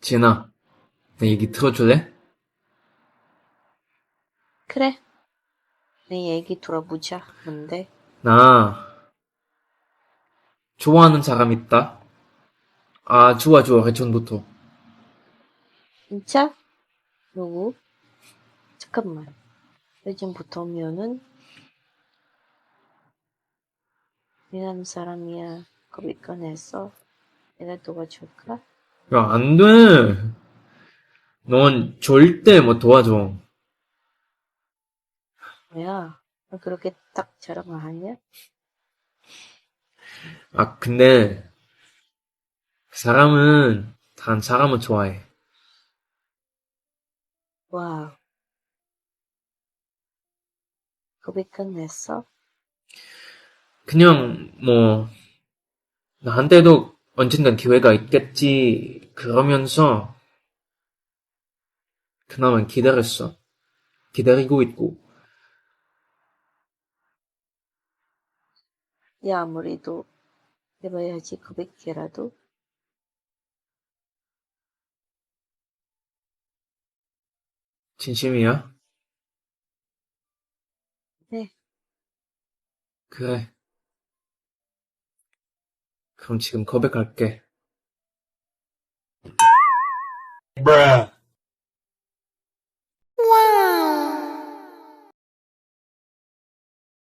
지은아, 내 얘기 들어줄래? 그래. 내 얘기 들어보자. 뭔데? 나, 좋아하는 사람 있다. 아, 좋아, 좋아, 예전부터. 진짜? 누구? 잠깐만. 요즘부터면은 미안 사람이야. 겁이 꺼냈어. 내가 도와줄까? 야, 안 돼. 넌 절대 못 도와줘. 뭐야? 너 그렇게 딱 자랑하냐? 아, 근데, 그 사람은, 다른 사람을 좋아해. 와우. 겁이 끝냈어? 그냥, 뭐, 나한테도 언젠간 기회가 있겠지, 그러면서, 그나마 기다렸어. 기다리고 있고. 야, 아무래도 해봐야지 고백해라도. 진심이야? 네. 그래. 그럼 지금 고백할게. Bruh.